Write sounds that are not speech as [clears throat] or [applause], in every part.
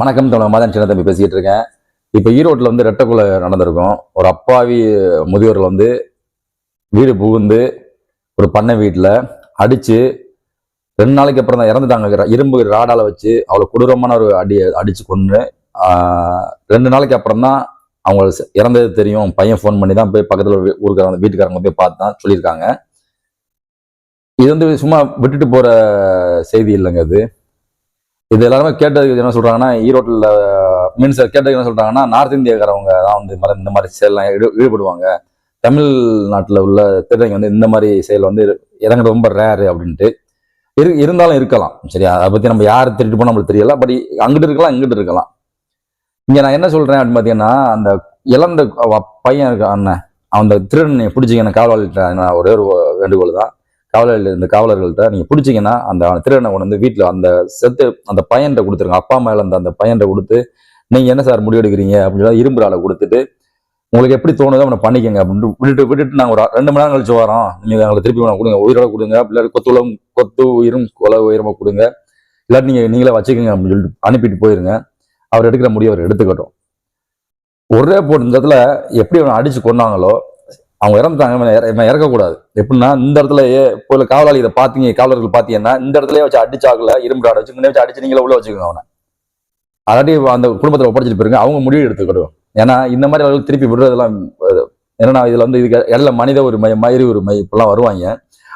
வணக்கம் தமிழ் மதன் சின்ன தம்பி பேசிக்கிட்டு இருக்கேன். இப்போ ஈரோட்டில் வந்து ரெட்டக்குள்ள நடந்திருக்கும். ஒரு அப்பாவி முதியோர்கள் வந்து வீடு புகுந்து ஒரு பண்ணை வீட்டில் அடித்து ரெண்டு நாளைக்கு அப்புறம் தான் இறந்துட்டாங்க. இரும்பு ராடால வச்சு அவ்வளோ கொடூரமான ஒரு அடி அடித்து கொண்டு ரெண்டு நாளைக்கு அப்புறம் தான் அவங்க இறந்தது தெரியும். பையன் ஃபோன் பண்ணி தான் போய் பக்கத்தில் ஊருக்காரங்க வீட்டுக்காரங்க போய் பார்த்து தான் சொல்லியிருக்காங்க. இது வந்து சும்மா விட்டுட்டு போகிற செய்தி இல்லைங்க இது இது எல்லாருமே கேட்டதுக்கு என்ன சொல்றாங்கன்னா ஈரோட்டில் மீன்ஸ் கேட்டதுக்கு என்ன சொல்றாங்கன்னா நார்த் இந்தியாக்காரவங்க தான் வந்து இந்த மாதிரி- இந்த மாதிரி செயல்லாம் ஈடுபடுவாங்க. தமிழ்நாட்டில் உள்ள திருடங்க வந்து இந்த மாதிரி செயல் வந்து இறங்குறது ரொம்ப ரேரு அப்படின்ட்டு. இரு இருந்தாலும் இருக்கலாம் சரியா? அதை பற்றி நம்ம யார் திருட்டு போனால் நம்மளுக்கு தெரியல பட் அங்கிட்டு இருக்கலாம் இங்கிட்டு இருக்கலாம். இங்கே நான் என்ன சொல்கிறேன் அப்படின்னு பார்த்தீங்கன்னா அந்த இழந்த பையன் இருக்க அண்ணன். அந்த திருடனை பிடிச்சிங்க காவலாளிட்ட நான் ஒரே ஒரு வேண்டுகோள் தான். காவலர்கள் இந்த காவலர்கள்ட்ட நீங்க பிடிச்சீங்கன்னா அந்த அவன திருடனை கொண்டு வந்து வீட்டில் அந்த செத்து அந்த பையன்கிட்ட கொடுத்துருங்க. அப்பா அம்மா இழந்த அந்த பையன்கிட்ட கொடுத்து நீங்க என்ன சார் முடிவெடுக்கிறீங்க அப்படின்னு சொல்லி இரும்பு ஆளை கொடுத்துட்டு உங்களுக்கு எப்படி தோணுதோ அவனை பண்ணிக்கங்க. அப்படின்ட்டு விட்டுட்டு விட்டுட்டு நாங்கள் ஒரு ரெண்டு மணி நேரம் கழிச்சு வரோம். நீங்கள் எங்களை திருப்பி வேணா கொடுங்க. உயிரோட கொடுங்க. இல்லாட்டி கொத்துளம் கொத்து உயிரும் கொலை உயரமாக கொடுங்க. இல்லாட்டி நீங்கள் நீங்களே வச்சுக்கோங்க அப்படின்னு சொல்லிட்டு அனுப்பிட்டு போயிருங்க. அவர் எடுக்கிற முடிவு அவர் எடுத்துக்கட்டும். ஒரே போட்டு இந்த இடத்துல எப்படி அவனை அடிச்சு கொன்னாங்களோ அவங்க இறந்துட்டாங்க இற- இவன் இறக்கக்கூடாது. எப்படின்னா இந்த இடத்துல இப்போ காவலாளி இதை பார்த்தீங்க காவலர்கள் பார்த்தீங்கன்னா இந்த இடத்துல வச்சு அடிச்சாக்கல இரும்பு வச்சு முன்னே வச்சு அடிச்சு நீங்களே உள்ள வச்சுக்கோங்க அவனை. அதாட்டி அந்த குடும்பத்தில் ஒப்படைச்சிட்டு போயிருங்க அவங்க முடிவு எடுத்துக்கிடும் ஏன்னா இந்த மாதிரி அவர்கள் திருப்பி விடுறதெல்லாம் என்னன்னா இதுல வந்து இதுக்கு எல்லாம் மனித உரிமை மயிறு உரிமை இப்பெல்லாம் வருவாங்க.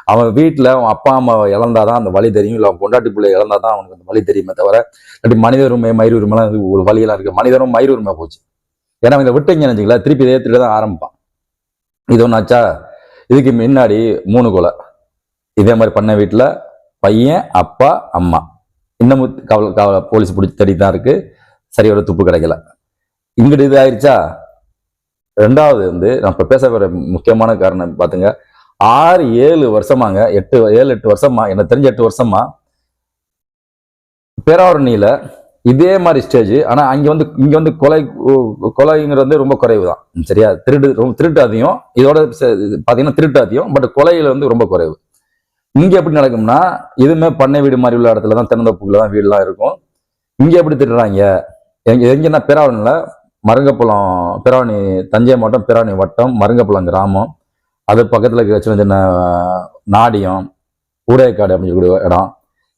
அவன் வீட்டில் அவன் அப்பா அம்மா இழந்தாதான் அந்த வழி தெரியும் இல்லை அவன் பொண்டாட்டி பிள்ளை இழந்தாதான் அவனுக்கு அந்த வழி தெரியுமே தவிர இல்லாட்டி மனித உரிமை மயிறு உரிமைலாம் ஒரு வழியெல்லாம் இருக்கு. மனிதனும் மயிறு உரிமை போச்சு. ஏன்னா அவன் இதை விட்டீங்க நினைச்சிங்களா திருப்பி இதே தான் ஆரம்பிப்பான். இது ஒன்றாச்சா இதுக்கு முன்னாடி மூணு கொலை. இதே மாதிரி பண்ண வீட்டில் பையன் அப்பா அம்மா. இன்னமும் காவல் காவல் போலீஸ் பிடிச்சி தேடி தான் இருக்கு. சரியோட துப்பு கிடைக்கல. இங்கிட்டு இது ஆயிடுச்சா ரெண்டாவது வந்து நான் இப்போ பேச வர முக்கியமான காரணம் பார்த்துங்க ஆறு ஏழு வருஷமாங்க எட்டு ஏழு எட்டு வருஷமா எனக்கு தெரிஞ்ச எட்டு வருஷமா பேராவரணியில் இதே மாதிரி ஸ்டேஜ் ஆனால் அங்கே வந்து இங்கே வந்து கொலை கொலைங்கிறது வந்து ரொம்ப குறைவு தான் சரியா? திருடு ரொம்ப திருட்டு அதிகம். இதோட பார்த்தீங்கன்னா இது திருட்டு அதிகம் பட் கொலையில் வந்து ரொம்ப குறைவு. இங்கே எப்படி நடக்கும்னா இதுவுமே பண்ணை வீடு மாதிரி உள்ள இடத்துல தான் தென்னந்தோப்புக்குள்ள தான் வீடுலாம் இருக்கும். இங்கே எப்படி திருடுறாங்க? எங்க எங்கன்னா பேராவரணியில் மருங்கப்பழம் பேராவணி தஞ்சை மாவட்டம் பேராவணி வட்டம் மருங்கப்பழம் கிராமம். அது பக்கத்தில் இருக்கிற சின்ன சின்ன நாடியம் ஊடையக்காடு அப்படின்னு சொல்லக்கூடிய இடம்.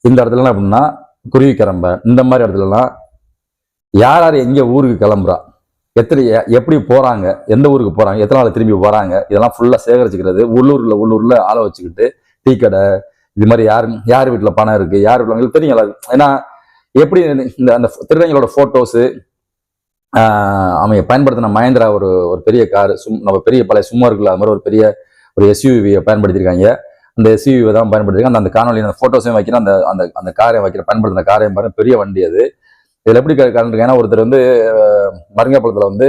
இந்த இடத்துலலாம் எப்படின்னா குருவி கிளம்ப இந்த மாதிரி இடத்துலலாம் யார் யார் எங்கே ஊருக்கு கிளம்புறா? எத்தனை எப்படி போகிறாங்க எந்த ஊருக்கு போகிறாங்க எத்தனை நாள் திரும்பி வராங்க? இதெல்லாம் ஃபுல்லாக சேகரிச்சுக்கிறது உள்ளூரில் உள்ளூரில் ஆளை வச்சுக்கிட்டு டீ கடை இது மாதிரி யார் யார் வீட்டில் பணம் இருக்குது யார் வீட்டில் உங்களுக்கு தெரியுங்களா ஏன்னா எப்படி இந்த அந்த திருடங்களோட ஃபோட்டோஸு அவங்க பயன்படுத்தின மகேந்திரா ஒரு ஒரு பெரிய கார் சும் நம்ம பெரிய பழைய சும்மா இருக்குல்ல அது மாதிரி ஒரு பெரிய ஒரு எஸ்யூவியை பயன்படுத்தியிருக்காங்க. அந்த எஸ்யூவை தான் பயன்படுத்திருக்காங்க. அந்த அந்த காணொலி அந்த ஃபோட்டோஸையும் வைக்கிற அந்த அந்த அந்த காரை வைக்கிற பயன்படுத்தின காரையும் பாருங்க. பெரிய வண்டி அது. இதில் எப்படி கலந்துருக்கேன் ஏன்னா ஒருத்தர் வந்து மருங்கப்பழத்தில் வந்து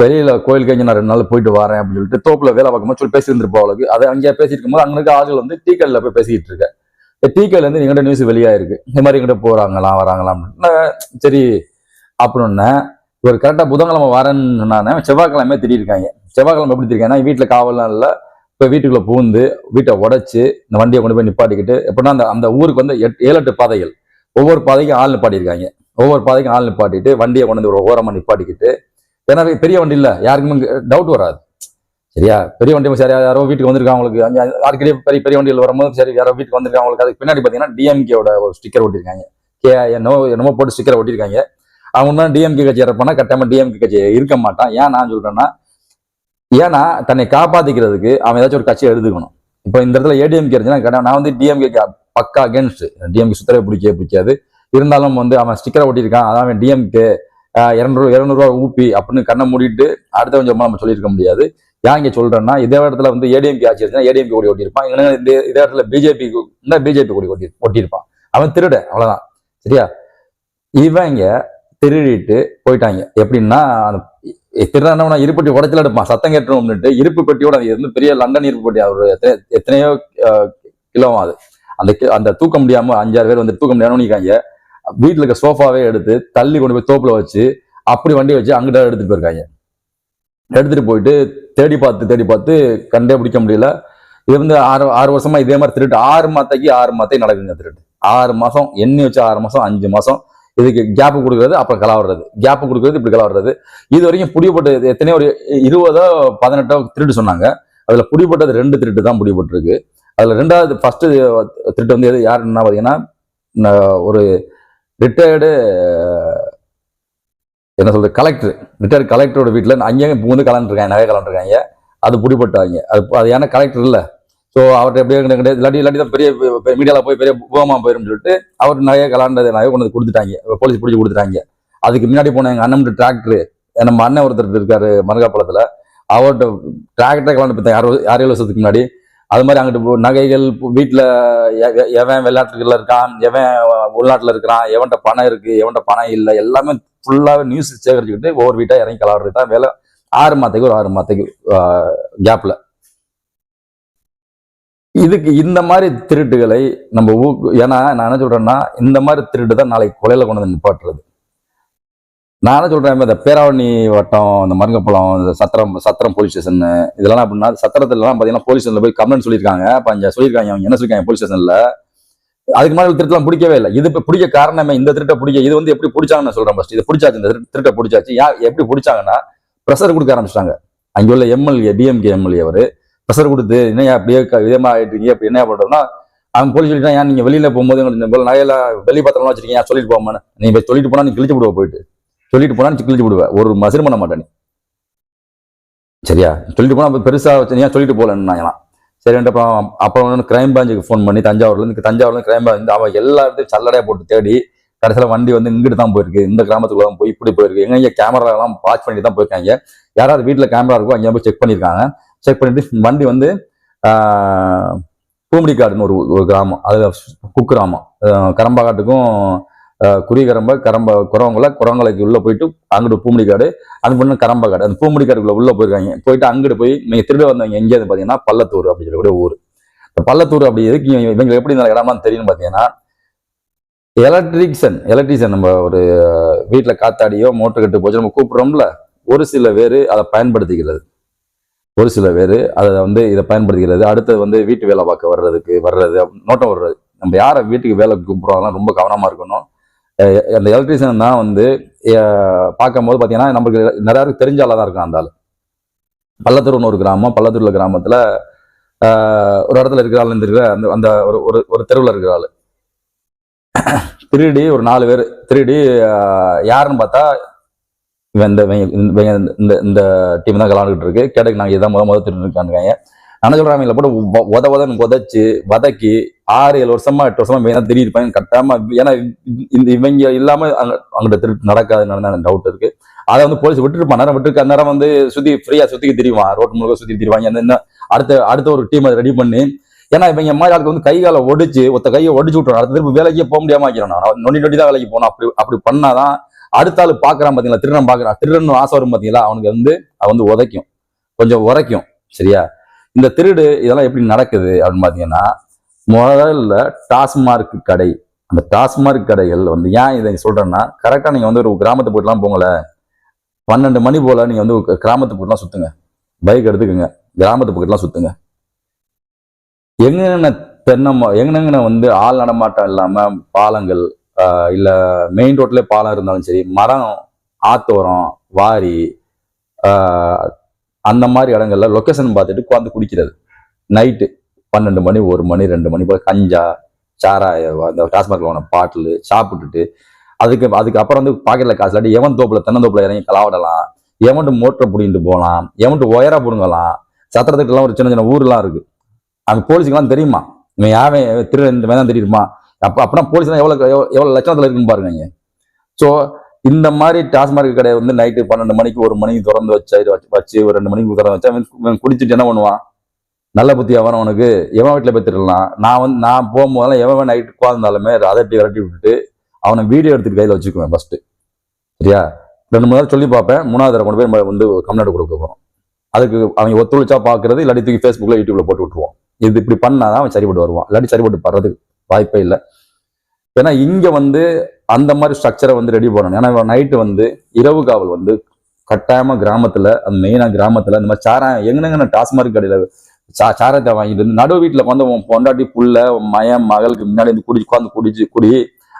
வெளியில் கோயில் கழிஞ்சு நான் ரெண்டு நாள் போயிட்டு வரேன் அப்படின்னு சொல்லிட்டு தோப்பில் வேலை பார்க்கும்போது சொல்லி பேசியிருந்துருப்போம் அவளுக்கு. அதை அங்கேயே பேசிட்டு இருக்கும்போது அங்கே இருக்க ஆளுகள் வந்து டீ கடையில போய் பேசிக்கிட்டு இருக்கேன் இந்த டீ கடையில இருந்து எங்கிட்ட நியூஸ் வெளியாயிருக்கு. இந்த மாதிரி எங்கிட்ட போகிறாங்களாம் வராங்களாம் அப்படின்னு. சரி அப்படின்னு ஒரு கரெக்டாக புதன்கிழமை வரேன்னு சொன்னானே செவ்வாய்க்கிழமை திட்டிருக்காங்க. செவ்வாய்க்கிழமை எப்படி திரிக்காங்கன்னா வீட்டில் காவல்லாம் இல்லை. இப்போ வீட்டுக்குள்ளே பூந்து வீட்டை உடச்சி இந்த வண்டியை கொண்டு போய் நிப்பாட்டிக்கிட்டு எப்படின்னா அந்த அந்த ஊருக்கு வந்து எட்டு ஏழு எட்டு பாதைகள். ஒவ்வொரு பாதைக்கும் ஆள் நிப்பாட்டியிருக்காங்க. ஒவ்வொரு பாதைக்கும் ஆள் நிப்பாட்டிட்டு வண்டியை கொண்டு வந்து ஒரு ஓரமாக நிப்பாட்டிக்கிட்டு ஏன்னா பெரிய வண்டி இல்லை யாருக்குமே டவுட் வராது. சரியா? பெரிய வண்டி சரி யாரோ வீட்டுக்கு வந்திருக்காங்க அவங்களுக்கு. அங்க அடிக்கடி பெரிய பெரிய வண்டியில் வரும்போது சரி யாரோ வீட்டுக்கு வந்திருக்காங்க அவங்களுக்கு. அதுக்கு பின்னாடி பார்த்தீங்கன்னா டிஎம்கேவோட ஒரு ஸ்டிக்கர் ஒட்டியிருக்காங்க. கே என்னோ என்னமோ போட்டு ஸ்டிக்கர் ஒட்டியிருக்காங்க. அவங்க தான் டிஎம்கே கட்சி இறப்பானா கட்டாயமாக டிஎம்கே கட்சி இருக்க மாட்டான். ஏன் நான் சொல்றேன்னா ஏன்னா தன்னை காப்பாத்திக்கிறதுக்கு அவன் ஏதாச்சும் ஒரு கட்சியை எழுதுக்கணும். இப்போ இந்த இடத்துல ஏடிஎம்கே இருந்துச்சுன்னா நான் வந்து டிஎம்கே பக்கா அகேன்ஸ்ட் டிஎம்கே சுத்தரவே பிடிக்கவே பிடிக்காது. இருந்தாலும் வந்து அவன் ஸ்டிக்கரை ஒட்டியிருக்கான். அதான் அவன் டிஎம்கே இரநூறு இரநூறுவா ஊப்பி அப்படின்னு கண்ணை மூடிட்டு அடுத்த கொஞ்சம் நம்ம சொல்லியிருக்க முடியாது. ஏன் இங்கே சொல்றேன்னா இதே இடத்துல வந்து ஏடிஎம்கே ஆட்சி இருந்துச்சுன்னா ஏடிஎம்கே கூடி ஒட்டியிருப்பான். இல்லைன்னா இந்த இதே இடத்துல பிஜேபி இருந்தால் பிஜேபி கொடி ஒட்டி ஒட்டியிருப்பான். அவன் திருட அவ்வளோதான் சரியா? இவங்க திருடிட்டு போயிட்டாங்க. எப்படின்னா அந்த திருடனவனா இருப்பட்டி உடச்சல எடுப்பான் சத்தம் கேட்டுருவோம்னுட்டு இருப்பு பெட்டியோட அது பெரிய லண்டன் இருப்பு பெட்டி அவர் எத்தனை எத்தனையோ அஹ், கிலோ அது. அந்த அந்த தூக்க முடியாம அஞ்சாறு பேர் வந்து தூக்க முடியாம நிக்காங்க வீட்டில் இருக்க சோஃபாவே எடுத்து தள்ளி கொண்டு போய் தோப்புல வச்சு அப்படி வண்டி வச்சு அங்கிட்ட எடுத்துட்டு போயிருக்காங்க. எடுத்துட்டு போயிட்டு தேடி பார்த்து தேடி பார்த்து கண்டே பிடிக்க முடியல. இது வந்து ஆறு ஆறு வருஷமா இதே மாதிரி திருட்டு. ஆறு மாத்தைக்கு ஆறு மாத்தை நடக்குங்க திருட்டு. ஆறு மாசம் எண்ணி வச்சு ஆறு மாசம் அஞ்சு மாசம் இதுக்கு கேப்பு கொடுக்குறது அப்புறம் கலாவறது கேப்பு கொடுக்குறது இப்படி கலாவறது இது வரைக்கும் புடிபட்டு எத்தனையோ ஒரு இருபதோ பதினெட்டோ திருட்டு சொன்னாங்க. அதில் புடிபட்டது ரெண்டு திருட்டு தான் புடிபட்டிருக்கு. அதில் ரெண்டாவது ஃபஸ்ட்டு திருட்டு வந்து எது யாருன்னா பார்த்தீங்கன்னா ந- ஒரு ரிட்டையர்டு என்ன சொல்கிறது கலெக்டர் ரிட்டையர்டு கலெக்டரோட வீட்டில் அங்கேயும் வந்து கலந்துருக்காங்க நகை கலந்துருக்காங்க அது பிடிபட்டாங்க. அது அது ஏன்னா கலெக்டர் இல்லை. ஸோ அவர்கிட்ட எப்படியே கிடையாது இல்லாட்டி இல்லாட்டி தான் பெரிய மீடியாவில் போய் பெரிய பூகமா போயிரும் சொல்லிட்டு அவர் நிறைய கலாண்டது நிறைய கொண்டு வந்து கொடுத்துட்டாங்க. போலீஸ் பிடிச்சி கொடுத்துட்டாங்க. அதுக்கு முன்னாடி போன எங்கள் அண்ணன் டிராக்டர் நம்ம அண்ணன் ஒருத்தர் இருக்காரு மருகாப்பழத்தில். அவர்கிட்ட டிராக்டரை கலாண்டு பார்த்தேன் அறுபது யார் ஏழு வருஷத்துக்கு முன்னாடி? அது மாதிரி அங்கிட்டு நகைகள் வீட்டில் எவன் வெளிநாட்டுல இருக்கான் எவன் உள்நாட்டில் இருக்கிறான் எவன்கிட்ட பணம் இருக்குது எவன்கிட்ட பணம் இல்லை எல்லாமே ஃபுல்லாகவே நியூஸ் சேகரிச்சுக்கிட்டு ஒவ்வொரு வீட்டாக இறங்கி கலாடுறது தான் வேலை. ஆறு மாதத்துக்கு ஒரு ஆறு மாதத்துக்கு கேப்பில் இதுக்கு இந்த மாதிரி திருட்டுகளை நம்ம ஊக்கு ஏன்னா நான் என்ன சொல்றேன்னா இந்த மாதிரி திருட்டு தான் நாளைக்கு கொலையில கொண்டு வந்து நிப்பாட்டுறது. நான் என்ன சொல்றேன் இந்த பேராவணி வட்டம் இந்த மருங்கப்பழம் இந்த சத்திரம் சத்திரம் போலீஸ் ஸ்டேஷன் இதெல்லாம் அப்படின்னா சத்திரத்துலலாம் பார்த்தீங்கன்னா போலீஸ் ஸ்டேஷன்ல போய் கம்ப்ளைண்ட் சொல்லியிருக்காங்க. அப்போ அங்கே சொல்லியிருக்காங்க அவங்க என்ன சொல்லியிருக்காங்க போலீஸ் ஸ்டேஷன்ல அதுக்கு மாதிரி திருட்டுலாம் பிடிக்கவே இல்லை. இது இப்போ பிடிக்க காரணமே இந்த திருட்டை பிடிக்க இது வந்து எப்படி பிடிச்சாங்கன்னு நான் சொல்றேன் ஃபர்ஸ்ட் இது பிடிச்சாச்சு இந்த திருட்டை பிடிச்சாச்சு. யா எப்படி பிடிச்சாங்கன்னா ப்ரெஷர் கொடுக்க ஆரம்பிச்சிட்டாங்க. அங்கே உள்ள எம்எல்ஏ டிஎம்கே எம்எல்ஏ அவர். ப்ரெஷர் கொடுத்து என்ன அப்படியே க- இதமா அப்படி என்ன பண்ணுறோம்னா அவங்க போலீஸ் சொல்லிட்டான் ஏன் நீங்க வெளியில போகும்போது உங்களுக்கு இந்த போல நகையில வெளி பத்திரமா வச்சிருக்கீங்க சொல்லிட்டு போமான்னு நீ போய் சொல்லிட்டு போனா நீ கிழிச்சு விடுவ போயிட்டு. சொல்லிட்டு போனா நீ கிழிச்சு விடுவ ஒரு மசிறு பண்ண மாட்டேன் நீ. சரியா? சொல்லிட்டு போனா அப்ப பெருசா வச்சு ஏன் சொல்லிட்டு ஏன்னா சரி அப்புறம் அப்புறம் வந்து கிரைம் பிராஞ்சுக்கு ஃபோன் பண்ணி தஞ்சாவூர்ல இருந்து தஞ்சாவூர்ல இருந்து கிரைம் பிரான்ச் அவன் எல்லா இடத்தையும் சல்லடையா போட்டு தேடி கடைசியில வண்டி வந்து இங்கிட்டு தான் போயிருக்கு. இந்த கிராமத்துக்குள்ள தான் போய் இப்படி போயிருக்கு. எங்க இங்க கேமரா எல்லாம் வாட்ச் பண்ணி தான் போயிருக்காங்க. யாராவது வீட்டில் கேமரா இருக்கோ அங்கே போய் செக் பண்ணியிருக்காங்க. செக் பண்ணிட்டு வண்டி வந்து ஆஹ், பூம்படிக்காடுன்னு ஒரு ஒரு கிராமம். அது குக்கிராமம் கரம்பாக்காட்டுக்கும் குறிகரம்ப கரம்ப குரவங்களை குரவங்கலைக்கு உள்ளே போயிட்டு அங்கிட்டு பூம்படிக்காடு அது பண்ண கரம்பக்காடு அந்த பூம்படிக்காடுக்குள்ள உள்ளே போயிருக்காங்க. போயிட்டு அங்கிட்டு போய் நீங்கள் திருட வந்தவங்க எங்கேயாவது பார்த்தீங்கன்னா பள்ளத்தூர் அப்படின்னு சொல்லக்கூடிய ஊர். இந்த பள்ளத்தூர் அப்படி எதுக்கு இவங்க- எப்படி இந்த இடம்லாம் தெரியும் பார்த்தீங்கன்னா எலக்ட்ரிக்சன் எலக்ட்ரிஷியன் நம்ம ஒரு வீட்டில் காத்தாடியோ மோட்டர் கட்டு போச்சு நம்ம கூப்பிட்றோம்ல ஒரு சில பேர் அதை பயன்படுத்திக்கிறது. ஒரு சில பேர் அதை வந்து இதை பயன்படுத்திக்கிறது. அடுத்தது வந்து வீட்டு வேலை பார்க்க வர்றதுக்கு வர்றது நோட்டம் வர்றது நம்ம யாரை வீட்டுக்கு வேலை கூப்பிட்றாங்களோ ரொம்ப கவனமாக இருக்கணும். அந்த எலக்ட்ரிஷியன் தான் வந்து பார்க்கும்போது பார்த்தீங்கன்னா நம்மளுக்கு நிறையா பேருக்கு தெரிஞ்ச ஆளாக தான் இருக்கும் அந்த ஆள். பள்ளத்தூர்னு ஒரு கிராமம் பள்ளத்தூரில் கிராமத்தில் ஒரு இடத்துல இருக்கிற ஆள் இருக்கிற அந்த அந்த ஒரு ஒரு ஒரு தெருவில் இருக்கிற ஆள். [clears throat] திருடி ஒரு நாலு பேர் திருடி யாருன்னு பார்த்தா இவன் இந்த இவன் இந்த இந்த டீம் தான் விளாண்டுட்டு இருக்கு. கேட்டக்கு நாங்கள் இதான் முத முத திருட்டு இருக்கானுங்க நான் சொல்றேன் அவங்கள போட்டு உத- உதன்னு உதச்சு வதக்கி ஆறு ஏழு வருஷமா எட்டு வருஷமா இவன் தான் கட்டாம ஏன்னா இந்த இவங்க இல்லாமல் அங்கே அங்கிட்ட திருட்டு நடக்காதுன்னு டவுட் இருக்கு. அதை வந்து போலீஸ் விட்டுருப்பான். நேரம் விட்டுருக்க நேரம் வந்து சுத்தி ஃப்ரீயாக சுற்றி திரிவான். ரோட் முழுக்க சுற்றி திரிவாங்க. என்ன அடுத்த அடுத்த ஒரு டீம் ரெடி பண்ணி ஏன்னா இவங்க மாதிரி ஆளுக்கு வந்து கை காலை ஒடிச்சு ஒத்த கையை ஒடிச்சு விட்டுறோம் அடுத்த திருப்பி வேலைக்கே போக முடியாம ஆக்கிறோம் நான் நொண்டி நொண்டி தான் வேலைக்கு போகணும். அப்படி அப்படி பண்ணாதான் அடுத்த ஆள் பாக்குறான் பாத்தீங்களா? திருடன் பாக்குறான். திருடன் ஆசை வரும் பாத்தீங்களா? அவனுக்கு வந்து அவன் வந்து உதைக்கும். கொஞ்சம் உரைக்கும் சரியா? இந்த திருடு இதெல்லாம் எப்படி நடக்குது அப்படின்னு பாத்தீங்கன்னா முதல்ல டாஸ்மார்க் கடை. அந்த டாஸ்மார்க் கடைகள் வந்து ஏன் இதை சொல்றேன்னா கரெக்டா நீங்க வந்து ஒரு கிராமத்து போயிட்டுலாம் போங்கள. பன்னெண்டு மணி போல நீங்க வந்து கிராமத்து போயிட்டுலாம் சுத்துங்க. பைக் எடுத்துக்கோங்க. கிராமத்து பக்கத்துலாம் சுத்துங்க. எங்கென்ன தென்னை எங்கெங்க வந்து ஆள் நடமாட்டம் இல்லாம பாலங்கள் இல்லை மெயின் ரோட்லேயே பாலம் இருந்தாலும் சரி மரம் ஆத்தோரம் வாரி அந்த மாதிரி இடங்கள்ல லொக்கேஷன் பார்த்துட்டு உட்காந்து குடிக்கிறது. நைட்டு பன்னெண்டு மணி ஒரு மணி ரெண்டு மணி போய் கஞ்சா சாராய அந்த டாஸ்மாக வாங்கின பாட்டில் சாப்பிட்டுட்டு அதுக்கு அதுக்கு அப்புறம் வந்து பாக்கெட்டில் காசு இல்லாட்டி எவன் தோப்பில் தென்னந்தோப்பில் இறங்கி கலாவிடலாம் எவன்ட்டு மோட்டரை பிடிங்கிட்டு போகலாம் எவன்ட்டு ஒயரா பிடுங்கலாம் சத்திரத்துக்குலாம் ஒரு சின்ன சின்ன ஊர்லாம் இருக்குது அங்கே போலீஸுக்கெல்லாம் தெரியுமா? இவன் யாவன் திரு இந்த மாதிரி தான் தெரியுமா? அப்போ அப்படின்னா போலீஸ்லாம் எவ்வளோ கடையோ எவ்வளோ லட்சணத்துல இருக்குன்னு பாருங்க. ஸோ இந்த மாதிரி டாஸ்மார்க் கடையை வந்து நைட்டு பன்னெண்டு மணிக்கு ஒரு மணிக்கு திறந்து வச்சு வச்சு வச்சு ஒரு ரெண்டு மணிக்கு திறந்து வச்சா குடிச்சிட்டு என்ன பண்ணுவான்? நல்ல புத்தி அவன் அவனுக்கு எவன் வீட்டில் போய் திருடலாம்? நான் வந்து நான் போகும்போதெல்லாம் எவன் நைட்டு உட்காந்தாலுமே அதட்டி விரட்டி விட்டுட்டு அவனை வீடியோ எடுத்துட்டு கையில் வச்சுக்குவேன் ஃபஸ்ட்டு சரியா? ரெண்டு மூணு சொல்லி பார்ப்பேன். மூணாவது தடவை கொண்டு போய் வந்து கம்ப்ளைண்ட் கொடுக்க போகிறோம் அதுக்கு அவங்க ஒத்துழைச்சா பார்க்கறது இல்லாட்டி தூக்கி ஃபேஸ்புக்கில் யூடியூப்ல போட்டு விட்டுருவோம் இது இப்படி பண்ணாதான் அவன் சரிபட்டு வருவான். இல்லாட்டி சரிபட்டு படுறதுக்கு வாய்ப்பே இல்லை. ஏன்னா இங்க வந்து அந்த மாதிரி ஸ்ட்ரக்சரை வந்து ரெடி பண்ணணும். ஏன்னா நைட்டு வந்து இரவு காவல் வந்து கட்டாயமா கிராமத்துல அந்த மெயினா கிராமத்துல இந்த மாதிரி சாராயம் எங்கனங்க டாஸ்மார்க் கடையில சா சாரத்தை வாங்கிட்டு வந்து நடு வீட்டுல வந்து உன் பொண்டாட்டி புள்ள மயம் மகளுக்கு முன்னாடி வந்து குடி உட்காந்து குடிச்சு குடி.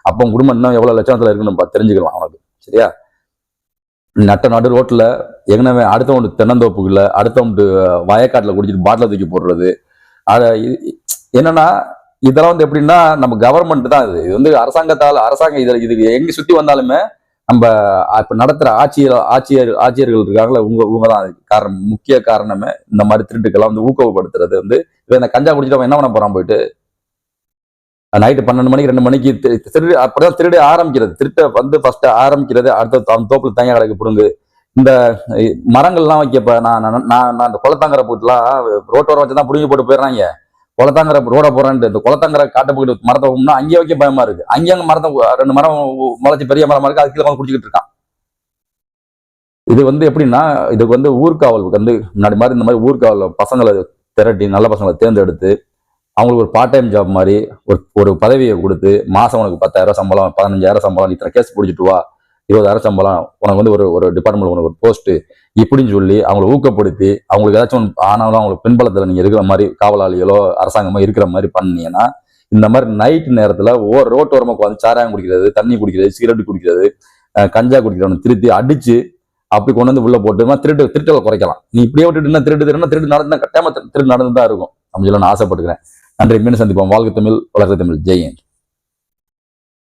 அப்போ குடும்பம் இன்னும் எவ்வளவு லட்சணத்துல இருக்குன்னு நம்ம தெரிஞ்சுக்கலாம் அவனுக்கு. சரியா? நட்ட நடு ரோட்டில் எங்கனவே அடுத்தவன் தென்னந்தோப்புக்குள்ள அடுத்தவங்க வயக்காட்டில் குடிச்சிட்டு பாட்டில் தூக்கி போடுறது. அதை என்னன்னா இதெல்லாம் வந்து எப்படின்னா நம்ம கவர்மெண்ட் தான் இது. இது வந்து அரசாங்கத்தால் அரசாங்கம் இதில் இது எங்க சுற்றி வந்தாலுமே நம்ம இப்போ நடத்துகிற ஆட்சியர் ஆட்சியர் ஆட்சியர்கள் இருக்காங்களே உங்க உங்க தான் அதுக்கு காரணம். முக்கிய காரணமே இந்த மாதிரி திருட்டுக்கெல்லாம் வந்து ஊக்கப்படுத்துறது வந்து இப்போ இந்த கஞ்சா குடிச்சிட்டு அவன் என்ன பண்ண போகிறான் போயிட்டு? நைட்டு பன்னெண்டு மணிக்கு ரெண்டு மணிக்கு திருடு அப்படிதான் திருடு ஆரம்பிக்கிறது. திருட்ட வந்து ஃபர்ஸ்ட் ஆரம்பிக்கிறது அடுத்த அந்த தோப்பில் தேங்காய் கிடக்கு பிடுங்கு. இந்த மரங்கள்லாம் வைக்கப்ப நான் நான் நான் அந்த இந்த குளத்தாங்கரை போட்டுலாம் ரோட்டோரம் வச்சு தான் பிடுங்கி போட்டு போயிடுறாங்க. குளத்தாங்கிற ரோட போறான்ட்டு இந்த குளத்தாங்கிற காட்ட போயிட்டு மரத்தை வைக்கணும்னா அங்கேயே வைக்க பயமா இருக்கு. அங்கேயே அங்கே மரத்தை ரெண்டு மரம் முளைச்சி பெரிய மரமா இருக்கு அது கீழே வந்து குடிச்சிக்கிட்டு இருக்கான். இது வந்து எப்படின்னா இதுக்கு வந்து ஊர்காவல் வந்து முன்னாடி மாதிரி இந்த மாதிரி ஊர்காவல் பசங்களை திரட்டி நல்ல பசங்களை தேர்ந்தெடுத்து அவங்களுக்கு ஒரு பார்ட் டைம் ஜாப் மாதிரி ஒரு ஒரு பதவியை கொடுத்து மாசம் உனக்கு பத்தாயிரம் சம்பளம் பதினஞ்சாயிரம் சம்பளம் இத்தனை கேஸ் பிடிச்சிட்டு வா. இருபதாயிரம் சம்பளம் உனக்கு வந்து ஒரு ஒரு டிபார்ட்மெண்ட் உனக்கு ஒரு போஸ்ட் இப்படின்னு சொல்லி அவங்களை ஊக்கப்படுத்தி அவங்களுக்கு ஏதாச்சும் ஒண்ணு ஆனாலும் அவங்களுக்கு பின்பலத்தில் நீங்கள் இருக்கிற மாதிரி காவலாளிகளோ அரசாங்கமோ இருக்கிற மாதிரி பண்ணீங்கன்னா இந்த மாதிரி நைட் நேரத்தில் ஓ ரோட்டோரமாக உட்காந்து சாராயம் குடிக்கிறது தண்ணி குடிக்கிறது சிகரெட் குடிக்கிறது கஞ்சா குடிக்கிறவனை திருத்தி அடிச்சு அப்படி கொண்டு வந்து உள்ள போட்டுமா திருட்டு திருட்டலை குறைக்கலாம். நீ இப்படியே விட்டுட்டு திருட்டு திருடுனா திருட்டு நடந்தா கட்டாயமா திருட்டு நடந்து தான் இருக்கும். அப்படின்னு சொல்லி நான் ஆசைப்படுகிறேன் நன்றி மீண்டும் சந்திப்போம். வாழ்க்கை தமிழ் வளர்க்க தமிழ். ஜெயந்த்